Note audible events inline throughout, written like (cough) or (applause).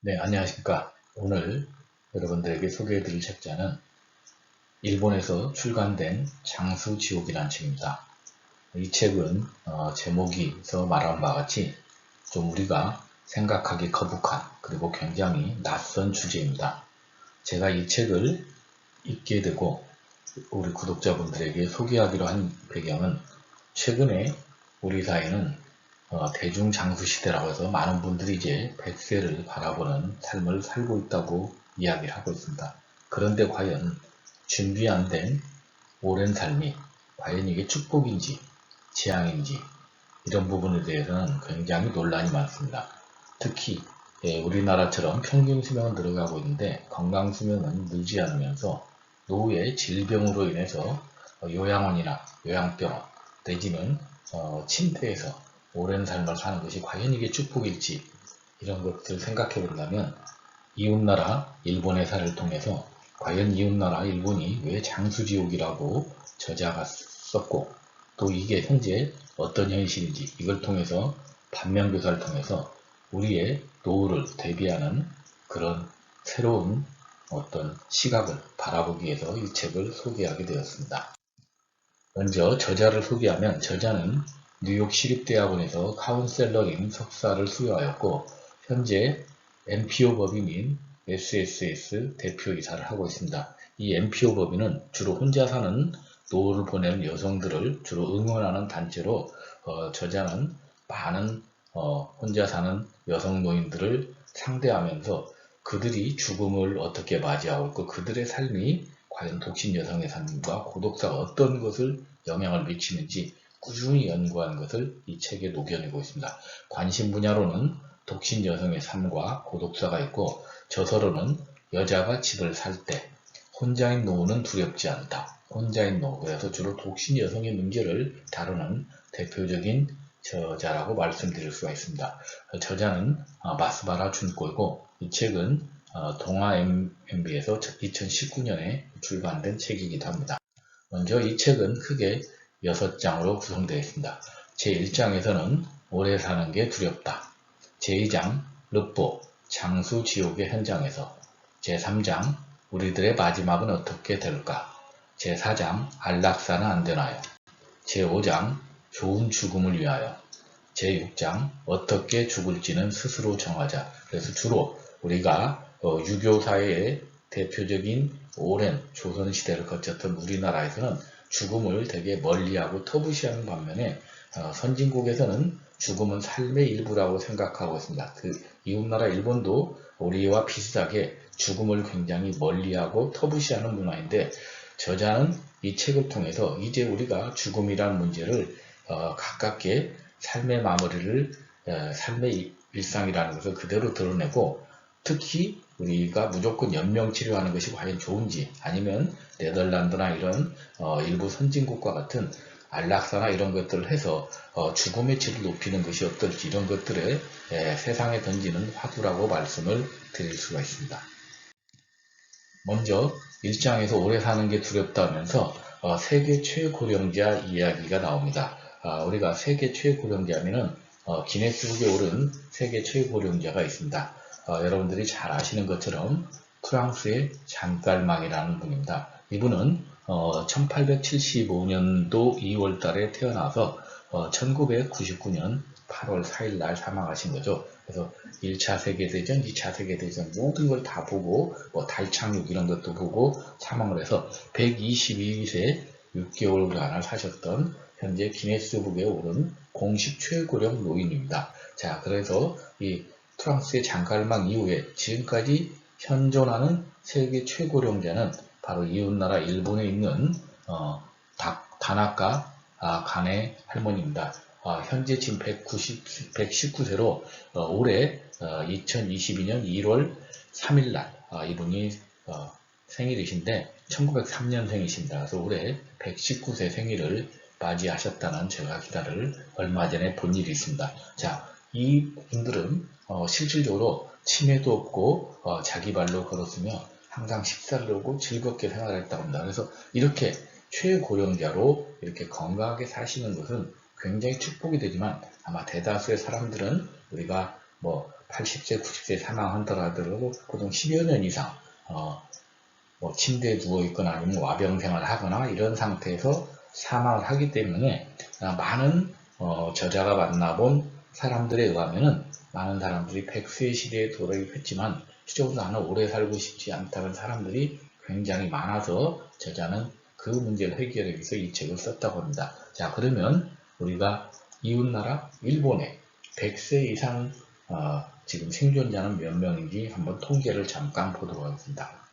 네, 안녕하십니까. 오늘 여러분들에게 소개해드릴 책자는 일본에서 출간된 장수지옥이라는 책입니다. 이 책은 어, 제목이서 말한 바와 같이 좀 우리가 생각하기 거북한 그리고 굉장히 낯선 주제입니다. 제가 이 책을 읽게 되고 우리 구독자분들에게 소개하기로 한 배경은 최근에 우리 사회는 어, 대중장수 시대라고 해서 많은 분들이 이제 백세를 바라보는 삶을 살고 있다고 이야기를 하고 있습니다. 그런데 과연 준비 안 된 오랜 삶이 과연 이게 축복인지 재앙인지 이런 부분에 대해서는 굉장히 논란이 많습니다. 특히 예, 우리나라처럼 평균 수명은 늘어가고 있는데 건강 수명은 늘지 않으면서 노후의 질병으로 인해서 어, 요양원이나 요양병원 내지는 어, 침대에서 오랜 삶을 사는 것이 과연 이게 축복일지 이런 것들을 생각해 본다면 이웃나라 일본의 사를 통해서 과연 이웃나라 일본이 왜 장수지옥이라고 저자가 썼고 또 이게 현재 어떤 현실인지 이걸 통해서 반면교사를 통해서 우리의 노후를 대비하는 그런 새로운 어떤 시각을 바라보기 위해서 이 책을 소개하게 되었습니다. 먼저 저자를 소개하면 저자는 뉴욕 시립대학원에서 카운셀러인 석사를 수여하였고 현재 MPO 법인인 SSS 대표이사를 하고 있습니다. 이 MPO 법인은 주로 혼자 사는 노후를 보내는 여성들을 주로 응원하는 단체로 어, 저자는 많은 어, 혼자 사는 여성 노인들을 상대하면서 그들이 죽음을 어떻게 맞이하고 있고 그들의 삶이 과연 독신 여성의 삶과 고독사가 어떤 것을 영향을 미치는지 꾸준히 연구한 것을 이 책에 녹여내고 있습니다. 관심 분야로는 독신 여성의 삶과 고독사가 있고 저서로는 여자가 집을 살 때 혼자인 노후는 두렵지 않다. 혼자인 노후 그래서 주로 독신 여성의 문제를 다루는 대표적인 저자라고 말씀드릴 수가 있습니다. 저자는 어, 마스바라 준꼬이고 이 책은 어, 동아 MB에서 2019년에 출간된 책이기도 합니다. 먼저 이 책은 크게 6장으로 구성되어 있습니다. 제1장에서는 오래 사는 게 두렵다. 제2장 르뽀 장수 지옥의 현장에서 제3장 우리들의 마지막은 어떻게 될까? 제4장 안락사는 안 되나요? 제5장 좋은 죽음을 위하여 제6장 어떻게 죽을지는 스스로 정하자. 그래서 주로 우리가 어, 유교 사회의 대표적인 오랜 조선 시대를 거쳤던 우리나라에서는 죽음을 되게 멀리하고 터부시하는 반면에 어, 선진국에서는 죽음은 삶의 일부라고 생각하고 있습니다. 그 이웃나라 일본도 우리와 비슷하게 죽음을 굉장히 멀리하고 터부시하는 문화인데 저자는 이 책을 통해서 이제 우리가 죽음이라는 문제를 어, 가깝게 삶의 마무리를 어, 삶의 일상이라는 것을 그대로 드러내고 특히 우리가 무조건 연명 치료하는 것이 과연 좋은지 아니면 네덜란드나 이런 어, 일부 선진국과 같은 안락사나 이런 것들을 해서 어, 죽음의 질을 높이는 것이 어떨지 이런 것들을 에, 세상에 던지는 화두라고 말씀을 드릴 수가 있습니다. 먼저 일장에서 오래 사는 게 두렵다면서 어, 세계 최고령자 이야기가 나옵니다. 아, 우리가 세계 최고령자면은 어, 기네스북에 오른 세계 최고령자가 있습니다. 어, 여러분들이 잘 아시는 것처럼 프랑스의 장깔망이라는 분입니다. 이분은 어, 1875년도 2월 달에 태어나서 어, 1999년 8월 4일 날 사망하신 거죠. 그래서 1차 세계대전, 2차 세계대전 모든 걸 다 보고 뭐 달착륙 이런 것도 보고 사망을 해서 122세 6개월간을 사셨던 현재 기네스북에 오른 공식 최고령 노인입니다. 자, 그래서 이 프랑스의 장칼망 이후에 지금까지 현존하는 세계 최고령자는 바로 이웃나라 일본에 있는 어, 다나카 아, 간의 할머니입니다. 아, 현재 지금 190, 119세로 어, 올해 어, 2022년 1월 3일날 아, 이분이 어, 생일이신데 1903년생이십니다. 그래서 올해 119세 생일을 맞이하셨다는 제가 기사를 얼마 전에 본 일이 있습니다. 자, 이 분들은 어, 실질적으로 치매도 없고 어, 자기 발로 걸었으며 항상 식사를 하고 즐겁게 생활했다고 합니다. 그래서 이렇게 최고령자로 이렇게 건강하게 사시는 것은 굉장히 축복이 되지만 아마 대다수의 사람들은 우리가 뭐 80세, 90세 사망하더라도 보통 10여 년 이상 어, 뭐 침대에 누워 있거나 아니면 와병 생활을 하거나 이런 상태에서 사망을 하기 때문에 아, 많은 어, 저자가 만나본 사람들에 의하면은 많은 사람들이 100세 시대에 도래했지만 실적으로 나는 오래 살고 싶지 않다는 사람들이 굉장히 많아서 저자는 그 문제를 해결하기 위해서 이 책을 썼다고 합니다. 자 그러면 우리가 이웃나라 일본에 100세 이상 어, 지금 생존자는 몇 명인지 한번 통계를 잠깐 보도록 하겠습니다.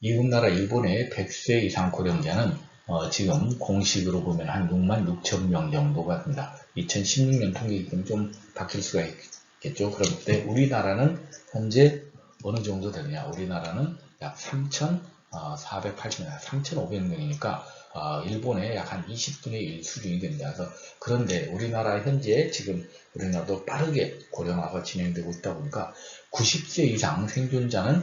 이웃나라 일본의 100세 이상 고령자는 어, 지금 공식으로 보면 한 6만 6천 명 정도가 됩니다. 2016년 통계이기 때문에 좀 바뀔 수가 있겠죠. 그런데 우리나라는 현재 어느 정도 되느냐? 우리나라는 약 3,480명, 3,500명이니까 어, 일본의 약 한 20분의 1 수준이 됩니다. 그래서 그런데 우리나라 현재 지금 우리나라도 빠르게 고령화가 진행되고 있다 보니까 90세 이상 생존자는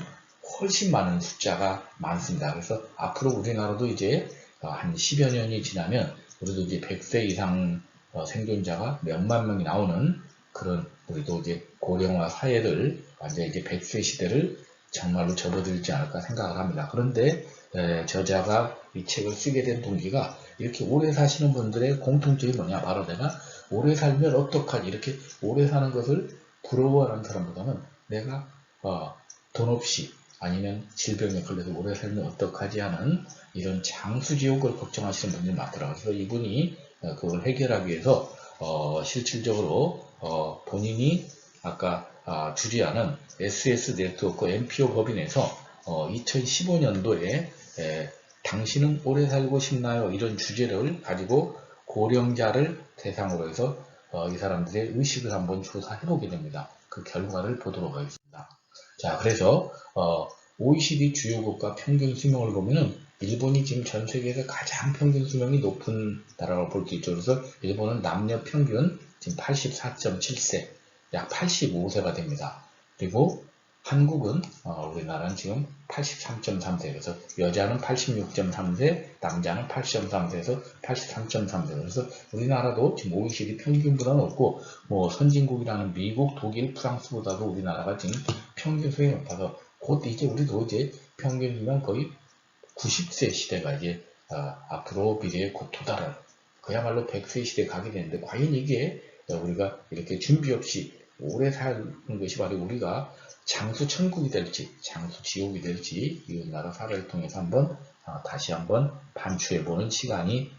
훨씬 많은 숫자가 많습니다. 그래서 앞으로 우리나라도 이제 어, 한 10여 년이 지나면 우리도 이제 100세 이상 어, 생존자가 몇만 명이 나오는 그런 우리도 이제 고령화 사회를 완전 이제 100세 시대를 정말로 접어들지 않을까 생각을 합니다. 그런데 에, 저자가 이 책을 쓰게 된 동기가 이렇게 오래 사시는 분들의 공통점이 뭐냐 바로 내가 오래 살면 어떡하지 이렇게 오래 사는 것을 부러워하는 사람보다는 내가 어, 돈 없이 아니면 질병에 걸려서 오래 살면 어떡하지 하는 이런 장수지옥을 걱정하시는 분들이 많더라고요. 그래서 이분이 어, 그걸 해결하기 위해서 어, 실질적으로 어, 본인이 아까 아, 주리하는 SS 네트워크 MPO 법인에서 2015년도에 당신은 오래 살고 싶나요? 이런 주제를 가지고 고령자를 대상으로 해서 이 사람들의 의식을 한번 조사해 보게 됩니다. 그 결과를 보도록 하겠습니다. 자, 그래서 OECD 주요 국가 평균 수명을 보면은 일본이 지금 전 세계에서 가장 평균 수명이 높은 나라라고 볼 수 있죠. 그래서 일본은 남녀 평균 지금 84.7세, 약 85세가 됩니다. 그리고 한국은 어, 우리나라는 지금 83.3세 그래서 여자는 86.3세 남자는 80.3세에서 83.3세 그래서 우리나라도 지금 OECD 평균보다 높고 뭐 선진국이라는 미국 독일 프랑스보다도 우리나라가 지금 평균 수명이 높아서 곧 이제 우리도 이제 평균 수명 거의 90세 시대가 이제 어, 앞으로 미래에 곧 도달할 그야말로 100세 시대에 가게 되는데 과연 이게 우리가 이렇게 준비 없이 오래 사는 것이 바로 우리가 장수 천국이 될지 장수 지옥이 될지 이웃 나라 사례를 통해서 한번 어, 다시 한번 반추해 보는 시간이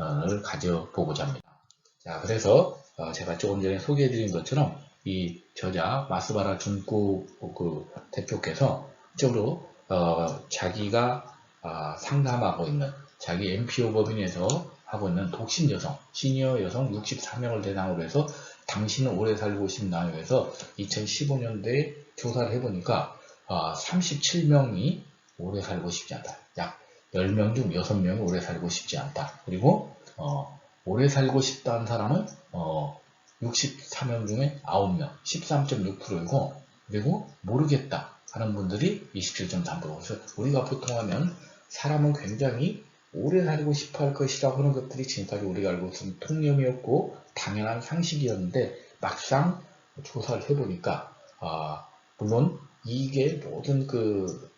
을 가져보고자 합니다. 자 그래서 어, 제가 조금 전에 소개해 드린 것처럼 이 저자 마스바라 중고 그 대표께서 적으로 어, 자기가 아, 상담하고 있는 자기 MPO 법인에서 하고 있는 독신 여성, 시니어 여성 64명을 대상으로 해서 당신은 오래 살고 싶나요? 해서 2015년도에 조사를 해보니까 아, 37명이 오래 살고 싶지 않다. 약 10명 중 6명이 오래 살고 싶지 않다. 그리고 어, 오래 살고 싶다는 사람은 어, 64명 중에 9명, 13.6%이고 그리고 모르겠다 하는 분들이 27.3% 그래서 우리가 보통 하면 사람은 굉장히 오래 살고 싶어 할 것이라고 하는 것들이 지금까지 우리가 알고 있는 통념이었고 당연한 상식이었는데 막상 조사를 해보니까 아, 물론 이게 모든 그,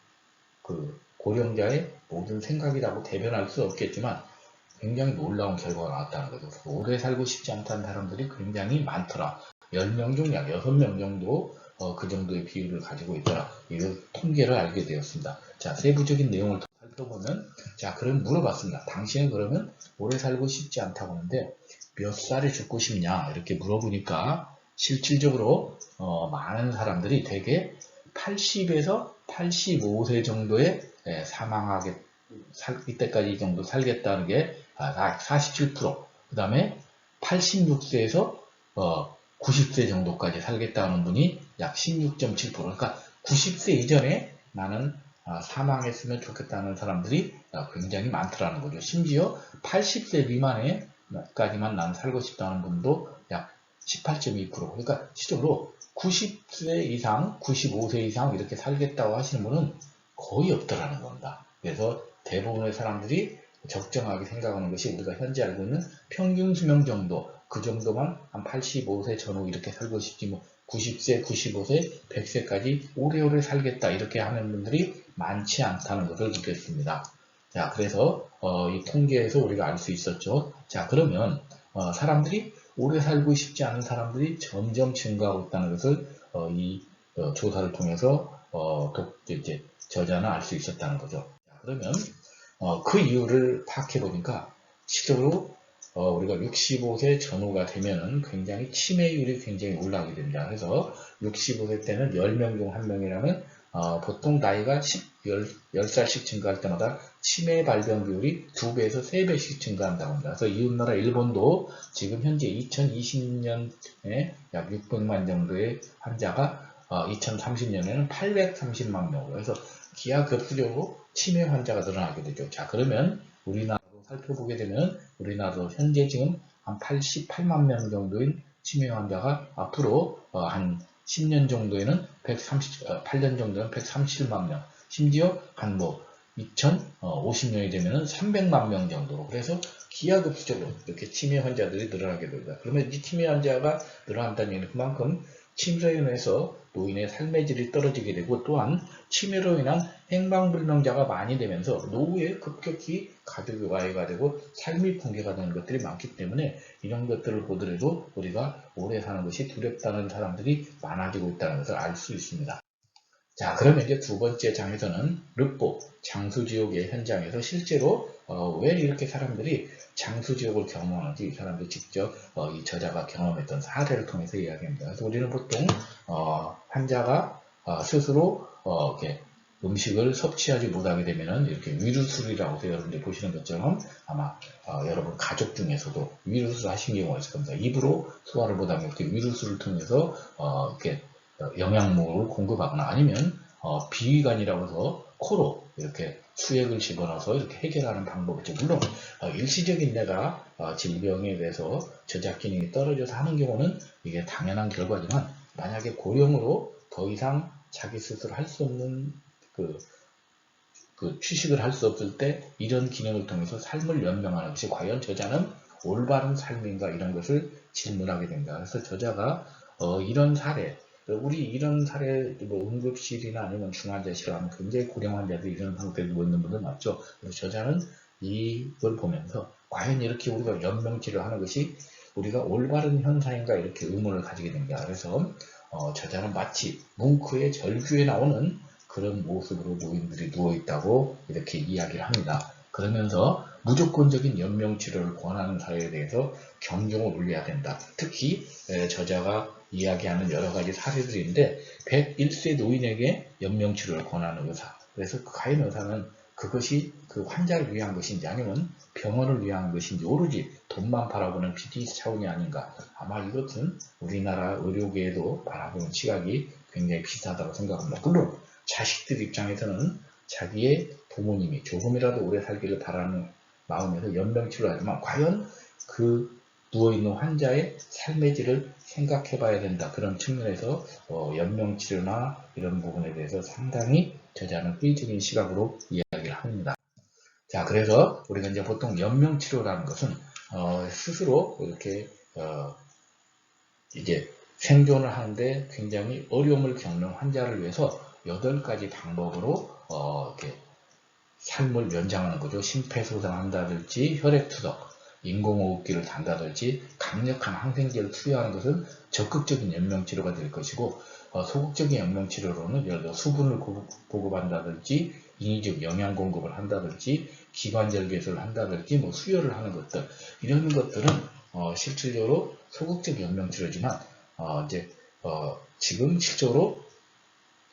그 고령자의 모든 생각이라고 대변할 수 없겠지만 굉장히 놀라운 결과가 나왔다는 거죠. 오래 살고 싶지 않다는 사람들이 굉장히 많더라. 10명 중 약 6명 정도 어, 그 정도의 비율을 가지고 있더라. 이 통계를 알게 되었습니다. 자, 세부적인 내용을 살펴보면 자, 그럼 물어봤습니다. 당신은 그러면 오래 살고 싶지 않다고 하는데 몇 살에 죽고 싶냐 이렇게 물어보니까 실질적으로 어, 많은 사람들이 대개 80에서 85세 정도에 예, 사망하게 살, 이때까지 이 정도 살겠다는 게 47%, 아, 그 다음에 86세에서 어, 90세 정도까지 살겠다는 분이 약 16.7%. 그러니까 90세 이전에 나는 아, 사망했으면 좋겠다는 사람들이 아, 굉장히 많더라는 거죠. 심지어 80세 미만에까지만 난 살고 싶다는 분도 약 18.2% 그러니까 실제로 90세 이상, 95세 이상 이렇게 살겠다고 하시는 분은 거의 없더라는 겁니다. 그래서 대부분의 사람들이 적정하게 생각하는 것이 우리가 현재 알고 있는 평균 수명 정도 그 정도만 한 85세 전후 이렇게 살고 싶지 뭐 90세, 95세, 100세까지 오래오래 살겠다 이렇게 하는 분들이 많지 않다는 것을 느꼈습니다. 자, 그래서 어, 이 통계에서 우리가 알 수 있었죠. 자, 그러면 어, 사람들이 오래 살고 싶지 않은 사람들이 점점 증가하고 있다는 것을 어, 이 어, 조사를 통해서 어, 독, 이제 저자는 알 수 있었다는 거죠. 자, 그러면 어, 그 이유를 파악해 보니까 실제로 어, 우리가 65세 전후가 되면은 굉장히 치매율이 굉장히 올라가게 됩니다. 그래서 65세 때는 10명 중 1명이라면 어, 보통 나이가 10, 10, 살씩 증가할 때마다 치매 발병 비율이 2배에서 3배씩 증가한다고 합니다. 그래서 이웃나라 일본도 지금 현재 2020년에 약 600만 정도의 환자가 어, 2030년에는 830만 명으로 해서 기하급수적으로 치매 환자가 늘어나게 되죠. 자 그러면 우리나라 로 살펴보게 되면 우리나라도 현재 지금 한 88만 명 정도인 치매 환자가 앞으로 어, 한 10년 정도에는 130, 어, 8년 정도는 137만 명, 심지어 한뭐 2050년이 되면은 300만 명 정도로 그래서 기하급수적으로 이렇게 치매 환자들이 늘어나게 됩니다. 그러면 이 치매 환자가 늘어난다는 얘기는 그만큼 치매로 인해서 노인의 삶의 질이 떨어지게 되고 또한 치매로 인한 행방불명자가 많이 되면서 노후에 급격히 가족이 와해가 되고 삶이 붕괴가 되는 것들이 많기 때문에 이런 것들을 보더라도 우리가 오래 사는 것이 두렵다는 사람들이 많아지고 있다는 것을 알 수 있습니다. 자 그러면 이제 두 번째 장에서는 르뽀 장수지옥의 현장에서 실제로 어, 왜 이렇게 사람들이 장수지옥을 경험하는지 이 사람들이 직접 어, 이 저자가 경험했던 사례를 통해서 이야기합니다. 그래서 우리는 보통 어, 환자가 어, 스스로 어, 이렇게 음식을 섭취하지 못하게 되면은 이렇게 위루술이라고 해서 여러분들 보시는 것처럼 아마 어, 여러분 가족 중에서도 위루술 하신 경우가 있을 겁니다. 입으로 소화를 못하면 이렇게 위루술을 통해서 어, 이렇게 어, 영양분을 공급하거나 아니면 어, 비위관이라고 해서 코로 이렇게 수액을 집어넣어서 이렇게 해결하는 방법이죠. 물론 어, 일시적인 내가 어, 질병에 대해서 저작 기능이 떨어져서 하는 경우는 이게 당연한 결과지만 만약에 고령으로 더 이상 자기 스스로 할 수 없는 그, 그 취식을 할 수 없을 때 이런 기능을 통해서 삶을 연명하는 것이 과연 저자는 올바른 삶인가 이런 것을 질문하게 됩니다. 그래서 저자가 어, 이런 사례 우리 이런 사례, 뭐 응급실이나 아니면 중환자실 하면 굉장히 고령 환자들이 이런 상태에 누워 있는 분들 많죠. 그래서 저자는 이걸 보면서 과연 이렇게 우리가 연명치를 하는 것이 우리가 올바른 현상인가 이렇게 의문을 가지게 됩니다. 그래서 어, 저자는 마치 뭉크의 절규에 나오는 그런 모습으로 노인들이 누워 있다고 이렇게 이야기를 합니다. 그러면서 무조건적인 연명치료를 권하는 사회에 대해서 경종을 울려야 된다. 특히 에, 저자가 이야기하는 여러 가지 사례들인데 101세 노인에게 연명치료를 권하는 의사. 그래서 그 가인 의사는 그것이 그 환자를 위한 것인지 아니면 병원을 위한 것인지 오로지 돈만 바라보는 비즈니스 차원이 아닌가. 아마 이것은 우리나라 의료계에도 바라보는 시각이 굉장히 비슷하다고 생각합니다. 물론 자식들 입장에서는 자기의 부모님이 조금이라도 오래 살기를 바라는 마음에서 연명치료를 하지만 과연 그 누워있는 환자의 삶의 질을 생각해 봐야 된다. 그런 측면에서 어, 연명치료나 이런 부분에 대해서 상당히 저자는 회의적인 시각으로 이야기를 합니다. 자, 그래서 우리가 이제 보통 연명치료라는 것은 어, 스스로 이렇게 어, 이제 생존을 하는데 굉장히 어려움을 겪는 환자를 위해서 8가지 방법으로 어, 이렇게 삶을 연장하는 거죠. 심폐소생한다든지 혈액투석, 인공호흡기를 단다든지 강력한 항생제를 투여하는 것은 적극적인 연명치료가 될 것이고 어, 소극적인 연명치료로는 예를 들어 수분을 고- 보급한다든지 인위적 영양 공급을 한다든지 기관절 개설을 한다든지 뭐 수혈을 하는 것들 이런 것들은 어, 실질적으로 소극적 연명치료지만 어, 이제 어, 지금 실적으로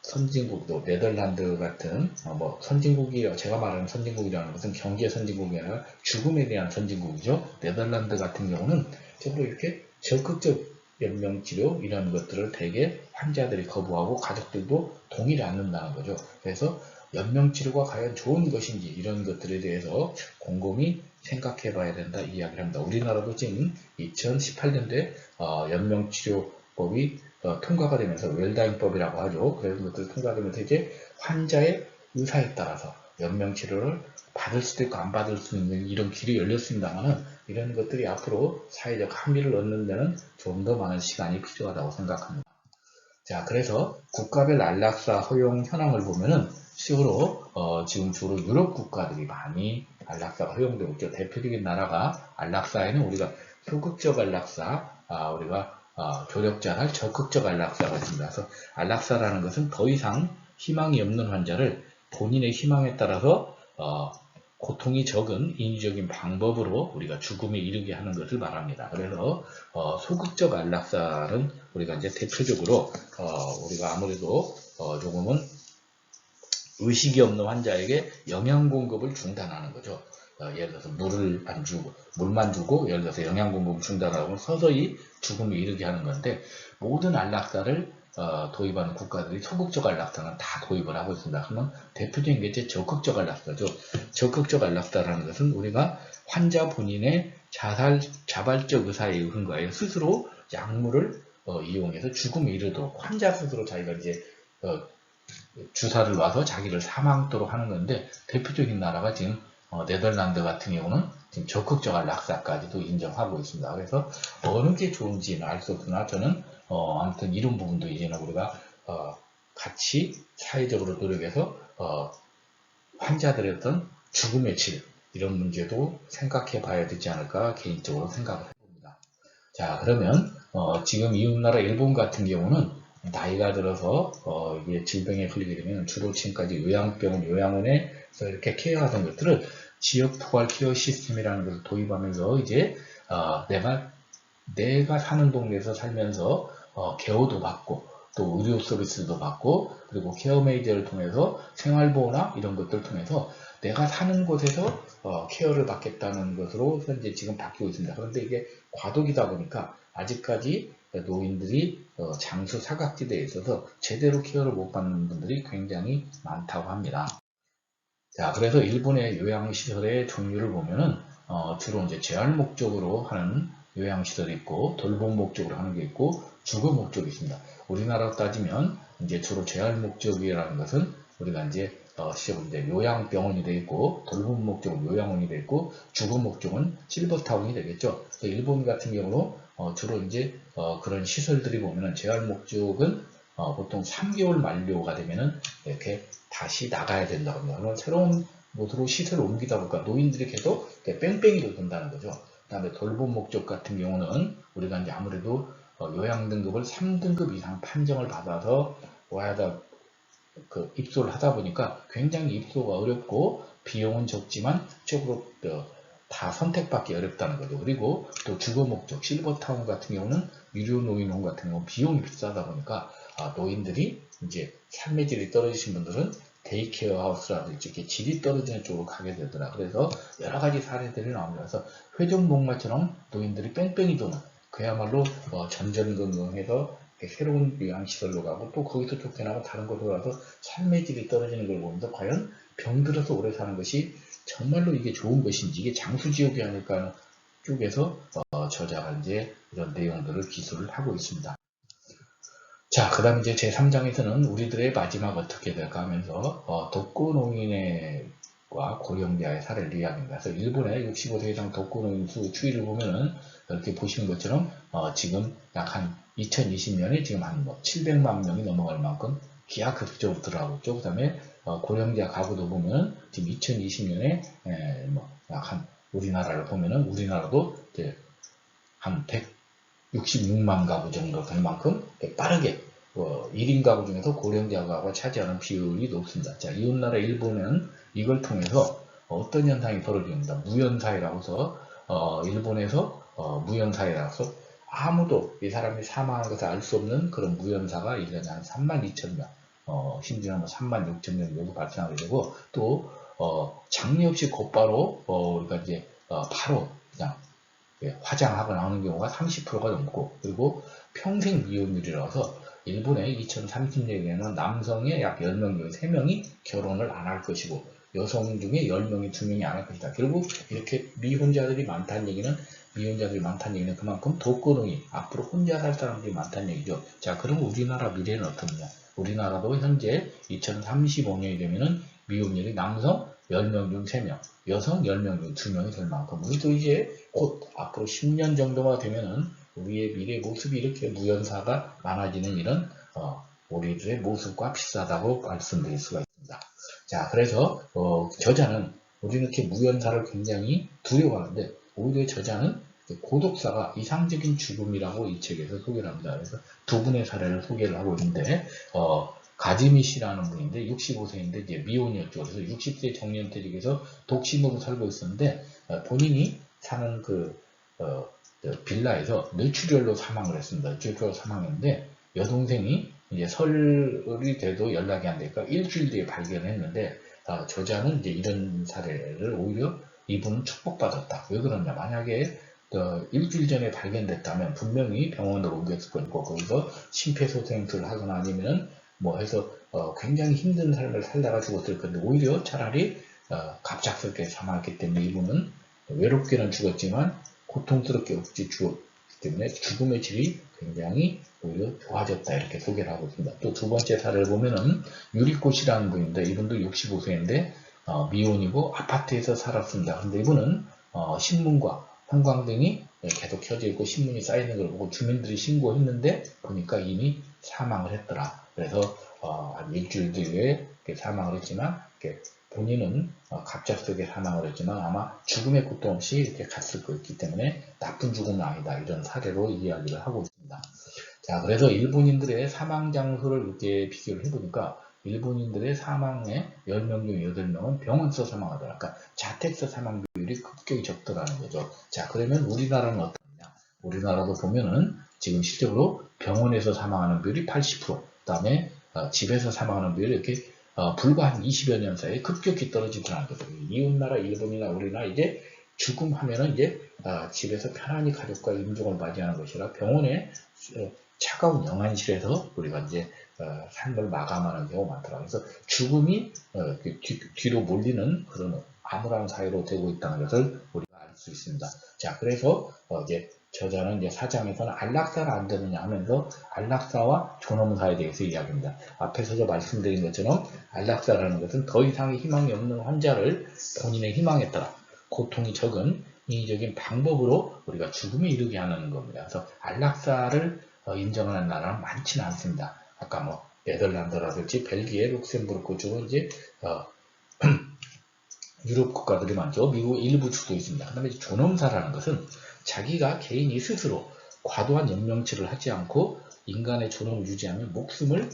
선진국도 네덜란드 같은 어, 뭐 선진국이 제가 말하는 선진국이라는 것은 경제 선진국이 아니라 죽음에 대한 선진국이죠. 네덜란드 같은 경우는 적으로 이렇게 적극적 연명치료 이런 것들을 대개 환자들이 거부하고 가족들도 동의를 않는다는 거죠. 그래서 연명치료가 과연 좋은 것인지 이런 것들에 대해서 곰곰이 생각해 봐야 된다 이야기를 합니다. 우리나라도 지금 2018년도에 어, 연명치료법이 어, 통과가 되면서 웰다잉법이라고 하죠. 그런 것들이 통과되면서 이제 환자의 의사에 따라서 연명 치료를 받을 수도 있고 안 받을 수 있는 이런 길이 열렸습니다만은 이런 것들이 앞으로 사회적 합의를 얻는 데는 좀 더 많은 시간이 필요하다고 생각합니다. 자, 그래서 국가별 안락사 허용 현황을 보면은 주로 어, 지금 주로 유럽 국가들이 많이 안락사가 허용되고 있죠. 대표적인 나라가 안락사에는 우리가 소극적 안락사, 아, 우리가 어, 조력자랄 적극적 안락사가 있습니다. 그래서 안락사라는 것은 더 이상 희망이 없는 환자를 본인의 희망에 따라서 어, 고통이 적은 인위적인 방법으로 우리가 죽음에 이르게 하는 것을 말합니다. 그래서 어, 소극적 안락사는 우리가 이제 대표적으로 어, 우리가 아무래도 어, 조금은 의식이 없는 환자에게 영양 공급을 중단하는 거죠. 어, 예를 들어서 물을 안 주고 물만 주고 예를 들어서 영양 공급을 중단하고 서서히 죽음에 이르게 하는 건데 모든 안락사를 어, 도입하는 국가들이 소극적 안락사는 다 도입을 하고 있습니다. 그러면 대표적인 게 이제 적극적 안락사죠. 적극적 안락사라는 것은 우리가 환자 본인의 자살, 자발적 의사에 근거하여 스스로 약물을 어, 이용해서 죽음에 이르도록 환자 스스로 자기가 이제 어, 주사를 놔서 자기를 사망토록 하는 건데 대표적인 나라가 지금 어, 네덜란드 같은 경우는 지금 적극적 안락사까지도 인정하고 있습니다. 그래서 어느 게 좋은지는 알 수 없으나 저는 어, 아무튼 이런 부분도 이제는 우리가 어, 같이 사회적으로 노력해서 어, 환자들의 어떤 죽음의 질 이런 문제도 생각해 봐야 되지 않을까 개인적으로 생각을 해봅니다. 자 그러면 어, 지금 이웃나라 일본 같은 경우는 나이가 들어서 어, 이게 질병에 걸리게 되면 주로 지금까지 요양병원, 요양원에 서 이렇게 케어하던 것들을 지역 포괄 케어 시스템이라는 것을 도입하면서 이제 어, 내가 내가 사는 동네에서 살면서 어, 케어도 받고 또 의료 서비스도 받고 그리고 케어 메이저를 통해서 생활보호나 이런 것들을 통해서 내가 사는 곳에서 어, 케어를 받겠다는 것으로 현재 지금 바뀌고 있습니다. 그런데 이게 과도기다 보니까 아직까지 노인들이 어, 장수 사각지대에 있어서 제대로 케어를 못 받는 분들이 굉장히 많다고 합니다. 자, 그래서 일본의 요양시설의 종류를 보면은 어, 주로 이제 재활 목적으로 하는 요양시설이 있고 돌봄 목적으로 하는 게 있고 주거 목적이 있습니다. 우리나라로 따지면 이제 주로 재활 목적이라는 것은 우리가 이제 어, 시험 이제 요양병원이 되어 있고 돌봄 목적은 요양원이 되어 있고 주거 목적은 실버타운이 되겠죠. 일본 같은 경우로 어, 주로 이제 어, 그런 시설들이 보면은 재활 목적은 어, 보통 3개월 만료가 되면은 이렇게 다시 나가야 합니다. 그러면 새로운 곳으로 시설을 옮기다 보니까 노인들이 계속 이렇게 뺑뺑이를 돈다는 거죠. 그 다음에 돌봄 목적 같은 경우는 우리가 이제 아무래도 어, 요양 등급을 3등급 이상 판정을 받아서 와야다 그 입소를 하다 보니까 굉장히 입소가 어렵고 비용은 적지만 쪽으로 어, 다 선택받기 어렵다는 거죠. 그리고 또 주거 목적 실버타운 같은 경우는 유료 노인홈 같은 경우 비용이 비싸다 보니까 아, 노인들이 이제 삶의 질이 떨어지신 분들은 데이케어 하우스라든지 이렇게 질이 떨어지는 쪽으로 가게 되더라. 그래서 여러 가지 사례들이. 그래서 회전목마처럼 노인들이 뺑뺑이 도는 그야말로 어, 전전긍긍해서 새로운 요양시설로 가고 또 거기서 쫓겨나고 다른 곳으로 가서 삶의 질이 떨어지는 걸 보면서 과연 병들어서 오래 사는 것이 정말로 이게 좋은 것인지 이게 장수지옥이 아닐까 하는 쪽에서 어, 저자가 이제 이런 내용들을 기술을 하고 있습니다. 자, 그 다음 이제 제3장에서는 우리들의 마지막 어떻게 될까 하면서 어, 독거노인과 고령자의 사례를 이야기합니다. 그래서 일본의 65세 이상 독거노인 수 추이를 보면은 이렇게 보시는 것처럼 어, 지금 약 한 2020년에 지금 한 뭐 700만 명이 넘어갈 만큼 기하급수적으로 들어가고. 그 다음에 어, 고령자 가구도 보면 지금 2020년에 뭐약 한 우리나라를 보면은 우리나라도 이제 한 166만 가구 정도 될 만큼 빠르게 어, 1인 가구 중에서 고령자 가구가 차지하는 비율이 높습니다. 자, 이웃나라 일본은 이걸 통해서 어떤 현상이 벌어집니다. 무연사회라고 해서 어, 일본에서 어, 무연사회라서 아무도 이 사람이 사망한 것을 알 수 없는 그런 무연사가 1년에 한 3만 2천 명, 어, 심지어는 뭐 3만 6천 명 정도 발생하게 되고 또 어, 장례 없이 곧바로 어, 우리가 이제 어, 바로 그냥 예, 화장하거나 하는 경우가 30%가 넘고 그리고 평생 미혼율이라서 일본의 2030년에는 남성의 약 10명 중 3명이 결혼을 안 할 것이고 여성 중에 10명이 2명이 안 할 것이다. 결국 이렇게 미혼자들이 많다는 얘기는 미혼자들이 많다는 얘기는 그만큼 독거노인 앞으로 혼자 살 사람들이 많다는 얘기죠. 자 그럼 우리나라 미래는 어떻느냐? 우리나라도 현재 2035년이 되면은 미혼율이 남성 10명 중 3명, 여성 10명 중 2명이 될 만큼 우리도 이제 곧 앞으로 10년 정도가 되면은 우리의 미래 모습이 이렇게 무연사가 많아지는 이런 어, 우리들의 모습과 비슷하다고 말씀드릴 수가 있습니다. 자, 그래서 어, 저자는 우리는 이렇게 무연사를 굉장히 두려워하는데 오히려 저자는 고독사가 이상적인 죽음이라고 이 책에서 소개를 합니다. 그래서 두 분의 사례를 소개를 하고 있는데 어, 가지미 씨라는 분인데 65세인데 이제 미혼이었죠. 그래서 60세 정년퇴직에서 독신으로 살고 있었는데 어, 본인이 사는 그 어, 저 빌라에서 뇌출혈로 사망을 했습니다. 뇌출혈로 사망했는데 여동생이 이제 설이 돼도 연락이 안 되니까 일주일 뒤에 발견했는데 어, 저자는 이제 이런 사례를 오히려 이분은 축복받았다. 왜 그러냐? 만약에 어, 일주일 전에 발견됐다면 분명히 병원으로 옮겼을 거고 거기서 심폐소생술을 하거나 아니면 뭐 해서 어, 굉장히 힘든 삶을 살다가 죽었을 건데 오히려 차라리 어, 갑작스럽게 사망했기 때문에 이분은 외롭게는 죽었지만 고통스럽게 없이 죽었기 때문에 죽음의 질이 굉장히 오히려 좋아졌다 이렇게 소개를 하고 있습니다. 또 두 번째 사례를 보면은 유리꽃이라는 분인데 이분도 65세인데 어, 미혼이고 아파트에서 살았습니다. 근데 이분은 어, 신문과 형광등이 계속 켜져 있고 신문이 쌓이는 걸 보고 주민들이 신고했는데 보니까 이미 사망을 했더라. 그래서 어, 한 일주일 뒤에 사망을 했지만 이렇게 본인은 어, 갑작스럽게 사망을 했지만 아마 죽음의 고통 없이 이렇게 갔을 거였기 때문에 나쁜 죽음은 아니다. 이런 사례로 이야기를 하고 있습니다. 자, 그래서 일본인들의 사망 장소를 이렇게 비교를 해보니까 일본인들의 사망의 10명 중 8명은 병원에서 사망하더라. 그러니까 자택에서 사망 비율이 급격히 적더라는 거죠. 자, 그러면 우리나라는 어떠냐? 우리나라도 보면은 지금 실제로 병원에서 사망하는 비율이 80%, 그 다음에 어, 집에서 사망하는 비율이 이렇게 어, 불과 한 20여 년 사이에 급격히 떨어지더라는 거죠. 이웃나라 일본이나 우리나라 이제 죽음 하면은 이제 어, 집에서 편안히 가족과 임종을 맞이하는 것이라 병원에 어, 차가운 영안실에서 우리가 이제 어, 삶을 마감하는 경우가 많더라고요. 그래서 죽음이 어, 그 뒤, 뒤로 몰리는 그런 암울한 사회로 되고 있다는 것을 우리가 알 수 있습니다. 자, 그래서 어, 이제 저자는 이제 사장에서는 안락사가 안 되느냐 하면서 안락사와 존엄사에 대해서 이야기합니다. 앞에서도 말씀드린 것처럼 안락사라는 것은 더 이상의 희망이 없는 환자를 본인의 희망에 따라 고통이 적은 인위적인 방법으로 우리가 죽음에 이르게 하는 겁니다. 그래서 안락사를 어, 인정하는 나라는 많지는 않습니다. 아까 뭐 네덜란드라든지 벨기에, 룩셈부르크 쪽은 이제 어, (clears throat) 유럽 국가들이 많죠. 미국 일부 주도 있습니다. 그 다음에 존엄사라는 것은 자기가 개인이 스스로 과도한 연명치를 하지 않고 인간의 존엄을 유지하며 목숨을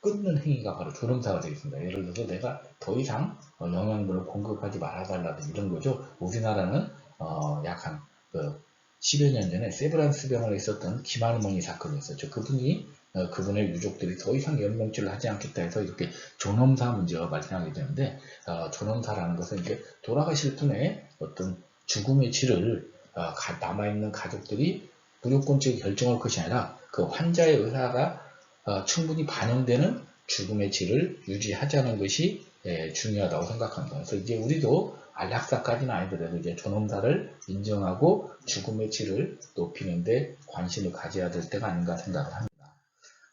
끊는 행위가 바로 존엄사가 되겠습니다. 예를 들어서 내가 더 이상 어, 영양분을 공급하지 말아달라든 이런 거죠. 우리나라는 어, 약한 그 10여 년 전에 세브란스 병원에 있었던 김할머니 사건이 있었죠. 그분이 어, 그분의 유족들이 더 이상 연명치를 하지 않겠다 해서 이렇게 존엄사 문제가 발생하게 되는데 어, 존엄사라는 것은 이제 돌아가실 분의 어떤 죽음의 질을 남아있는 가족들이 무조건 적인 결정할 것이 아니라 그 환자의 의사가 어, 충분히 반영되는 죽음의 질을 유지하자는 것이 예, 중요하다고 생각합니다. 그래서 이제 우리도 안락사까지는 아니더라도 이제 존엄사를 인정하고 죽음의 질을 높이는데 관심을 가져야 될 때가 아닌가 생각을 합니다.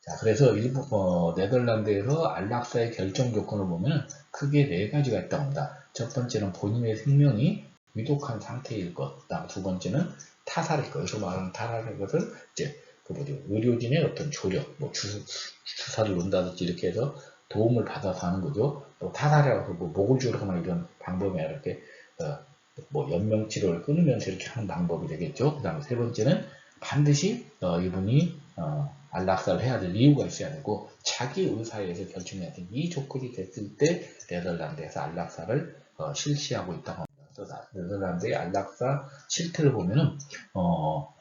자, 그래서 일부, 어, 네덜란드에서 안락사의 결정 조건을 보면 크게 네 가지가 있다고 합니다. 첫 번째는 본인의 생명이 위독한 상태일 것. 그 다음 두 번째는 타살일 것. 여기서 말하는 타살의 것은 이제 그 뭐죠. 의료진의 어떤 조력, 뭐 주, 주사를 놓는다든지 이렇게 해서 도움을 받아서 하는 거죠. 또 타살이라고 뭐 목을 조르거나 이런 방법이 이렇게 어, 뭐 연명 치료를 끊으면서 이렇게 하는 방법이 되겠죠. 그 다음에 세 번째는 반드시 어, 이분이 어, 안락사를 해야 될 이유가 있어야 되고 자기 의사에 의해서 결정해야 돼. 이 조건이 됐을 때 네덜란드에서 안락사를 어, 실시하고 있다고 네덜란드의 안락사 실태를 보면은 어,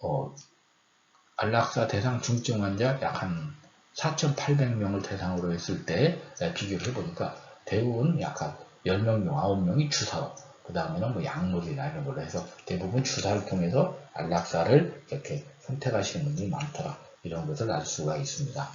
어, 안락사 대상 중증 환자 약 한 4,800명을 대상으로 했을 때 에, 비교를 해보니까 대부분 약한 10명 중 9명이 주사로 그 다음에는 뭐 약물이나 이런 걸로 해서 대부분 주사를 통해서 안락사를 이렇게 선택하시는 분들이 많더라 이런 것을 알 수가 있습니다.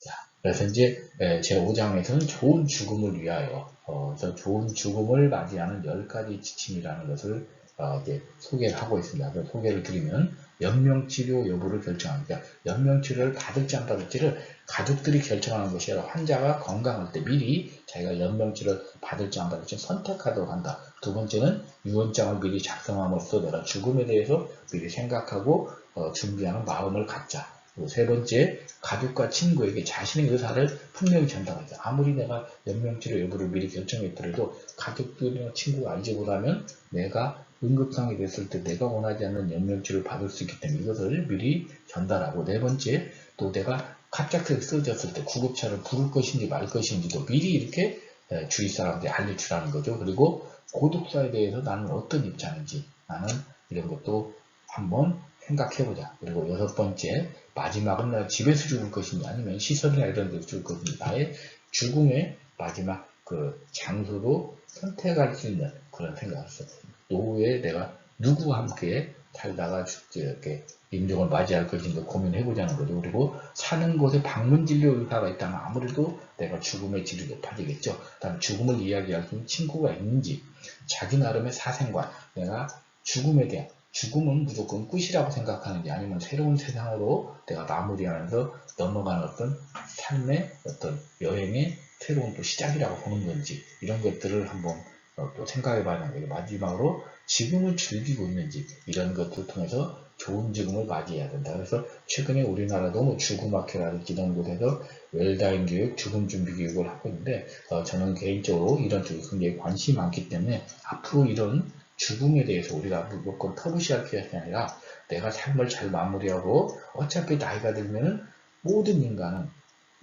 자, 그래서 이제 제 5장에서는 좋은 죽음을 위하여 어, 그래서 좋은 죽음을 맞이하는 10가지 지침이라는 것을 어, 이제 소개를 하고 있습니다. 그 소개를 드리면 연명치료 여부를 결정합니다. 연명치료를 받을지 안 받을지를 가족들이 결정하는 것이 아니라 환자가 건강할 때 미리 자기가 연명치료를 받을지 안 받을지 선택하도록 한다. 두 번째는 유언장을 미리 작성함으로써 내가 죽음에 대해서 미리 생각하고 어, 준비하는 마음을 갖자. 그리고 세 번째, 가족과 친구에게 자신의 의사를 분명히 전달하자. 아무리 내가 연명치료 여부를 미리 결정했더라도 가족들이나 친구가 알지 못하면 내가 응급상황이 됐을 때 내가 원하지 않는 연명치료를 받을 수 있기 때문에 이것을 미리 전달하고 네 번째, 또 내가 갑작스레 쓰러졌을 때 구급차를 부를 것인지 말 것인지도 미리 이렇게 에, 주위 사람들이 알려주라는 거죠. 그리고 고독사에 대해서 나는 어떤 입장인지 나는 이런 것도 한번 생각해보자. 그리고 여섯 번째, 마지막은 내가 집에서 죽을 것인지 아니면 시설이나 이런 데서 죽을 것인지 나의 죽음의 마지막 그 장소도 선택할 수 있는 그런 생각을 했어요. 노후에 내가 누구와 함께 살다가 죽- 이렇게 임종을 맞이할 것인지 고민해보자는 거죠. 그리고 사는 곳에 방문진료 의사가 있다면 아무래도 내가 죽음의 질이 높아지겠죠. 그다음 죽음을 이야기할 수 있는 친구가 있는지 자기 나름의 사생관 내가 죽음에 대한 죽음은 무조건 끝이라고 생각하는지 아니면 새로운 세상으로 내가 마무리하면서 넘어가는 어떤 삶의 어떤 여행의 새로운 또 시작이라고 보는 건지 이런 것들을 한번 어, 또 생각해 봐야 되는 거예요. 마지막으로 지금을 즐기고 있는지 이런 것들을 통해서 좋은 지금을 맞이해야 된다. 그래서 최근에 우리나라도 뭐 죽음학회라든지 이런 곳에서 웰다인 교육, 죽음 준비 교육을 하고 있는데 어, 저는 개인적으로 이런 쪽에 굉장히 관심이 많기 때문에 앞으로 이런 죽음에 대해서 우리가 무조건 터부시할 필요가 아니라 내가 삶을 잘 마무리하고 어차피 나이가 들면 모든 인간은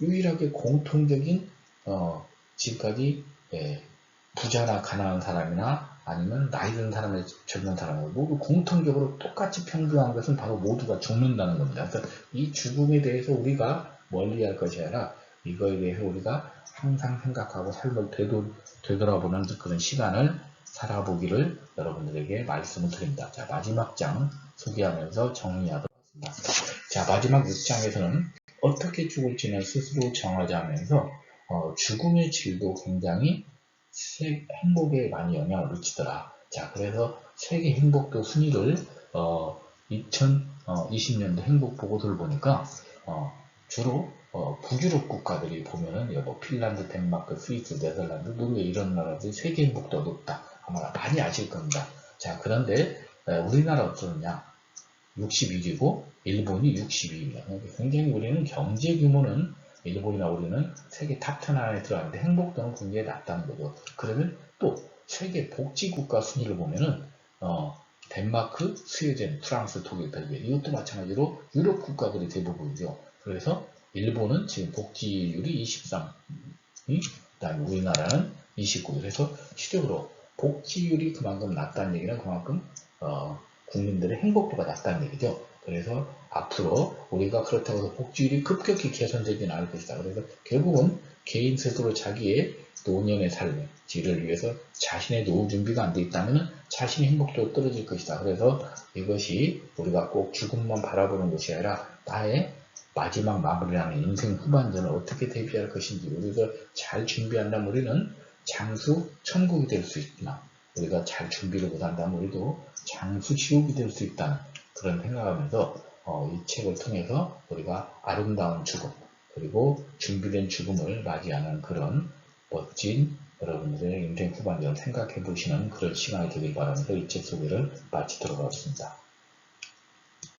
유일하게 공통적인 어, 지금까지 예, 부자나 가난한 사람이나 아니면 나이 든 사람이나 젊은 사람을 모두 공통적으로 똑같이 평등한 것은 바로 모두가 죽는다는 겁니다. 그래서 이 죽음에 대해서 우리가 멀리할 것이 아니라 이거에 대해서 우리가 항상 생각하고 삶을 되돌, 되돌아보는 그런 시간을 살아보기를 여러분들에게 말씀을 드립니다. 자, 마지막 장 소개하면서 정리하도록 하겠습니다. 자, 마지막 6장에서는 어떻게 죽을지는 스스로 정하자 하면서 어, 죽음의 질도 굉장히 세- 행복에 많이 영향을 미치더라. 자, 그래서 세계 행복도 순위를 어, 2020년도 행복 보고서를 보니까 어, 주로 어, 북유럽 국가들이 보면은 뭐 핀란드, 덴마크, 스위스, 네덜란드, 노르웨이 이런 나라들이 세계 행복도 높다. 아마 많이 아실 겁니다. 자, 그런데 에, 우리나라 어떠느냐? 61이고 일본이 62입니다. 굉장히 우리는 경제 규모는 일본이나 우리는 세계 탑10 안에 들어가는데 행복도는 굉장히 낮다는 거죠. 그러면 또 세계 복지국가 순위를 보면은 어, 덴마크, 스웨덴, 프랑스, 독일, 벨기에 이것도 마찬가지로 유럽 국가들이 대부분이죠. 그래서 일본은 지금 복지율이 23, 그 다음에 우리나라는 29. 그래서 실적으로 복지율이 그만큼 낮다는 얘기는 그만큼 어, 국민들의 행복도가 낮다는 얘기죠. 그래서 앞으로 우리가 그렇다고 해서 복지율이 급격히 개선되지는 않을 것이다. 그래서 결국은 개인 스스로 자기의 노년의 삶의 질을 위해서 자신의 노후 준비가 안 돼 있다면 자신의 행복도가 떨어질 것이다. 그래서 이것이 우리가 꼭 죽음만 바라보는 것이 아니라 나의 마지막 마무리하는 인생 후반전을 어떻게 대비할 것인지 우리가 잘 준비한다면 우리는 장수 천국이 될 수 있지만 우리가 잘 준비를 못한다면 우리도 장수 지옥이 될 수 있다는 그런 생각하면서 어, 이 책을 통해서 우리가 아름다운 죽음 그리고 준비된 죽음을 맞이하는 그런 멋진 여러분들의 인생 후반전을 생각해 보시는 그런 시간이 되길 바라면서 이 책 소개를 마치도록 하겠습니다.